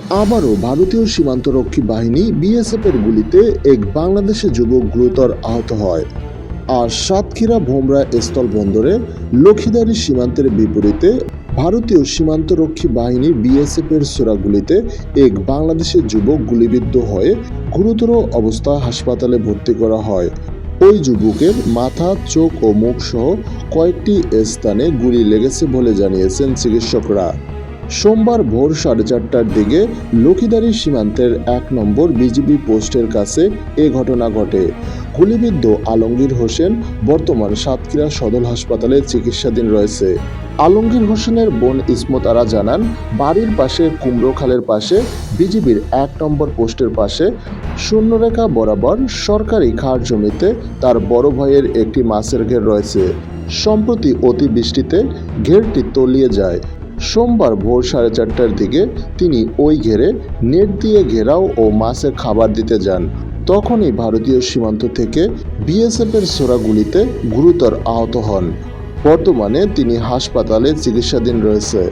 আবারও ভারতীয় সীমান্তরক্ষী বাহিনী বিএসএফের গুলিতে এক বাংলাদেশি যুবক গুরুতর আহত হয়। আর সাতক্ষীরা ভোমরা স্থল বন্দরে লক্ষিদারি সীমান্তের বিপরীতে ভারতীয় সীমান্তরক্ষী বাহিনী বিএসএফ এর সোরাগুলিতে এক বাংলাদেশের যুবক গুলিবিদ্ধ হয়ে গুরুতর অবস্থা হাসপাতালে ভর্তি করা হয়। ওই যুবকের মাথা, চোখ ও মুখ সহ কয়েকটি স্থানে গুলি লেগেছে বলে জানিয়েছেন চিকিৎসকরা। সোমবার ভোর সাড়ে চারটার দিকে লক্ষিদারি সীমান্তের এক নম্বর বিজিবি পোস্টের কাছে এ ঘটনা ঘটে। গুলিবিদ্ধ আলমগীর হোসেন, বর্তমান সাতক্ষীরা সদর হাসপাতালে চিকিৎসাধীন রয়েছে। আলমগীর হোসেনের বোন ইসমত আরা জানান, বাড়ির পাশে কুমড়ো খালের পাশে বিজিবির এক নম্বর পোস্টের পাশে শূন্যরেখা বরাবর সরকারি খার জমিতে তার বড় ভাইয়ের একটি মাছের ঘের রয়েছে। সম্প্রতি অতিবৃষ্টিতে ঘেরটি তলিয়ে যায়। সোমবার ভোর সাড়ে চারটার দিকে তিনি ওই ঘেরে নেট দিয়ে ঘেরাও ও মাছের খাবার দিতে যান। তখনই ভারতীয় সীমান্ত থেকে বিএসএফের সোরাগুলিতে গুরুতর আহত হন। বর্তমানে তিনি হাসপাতালে চিকিৎসাধীন রয়েছে।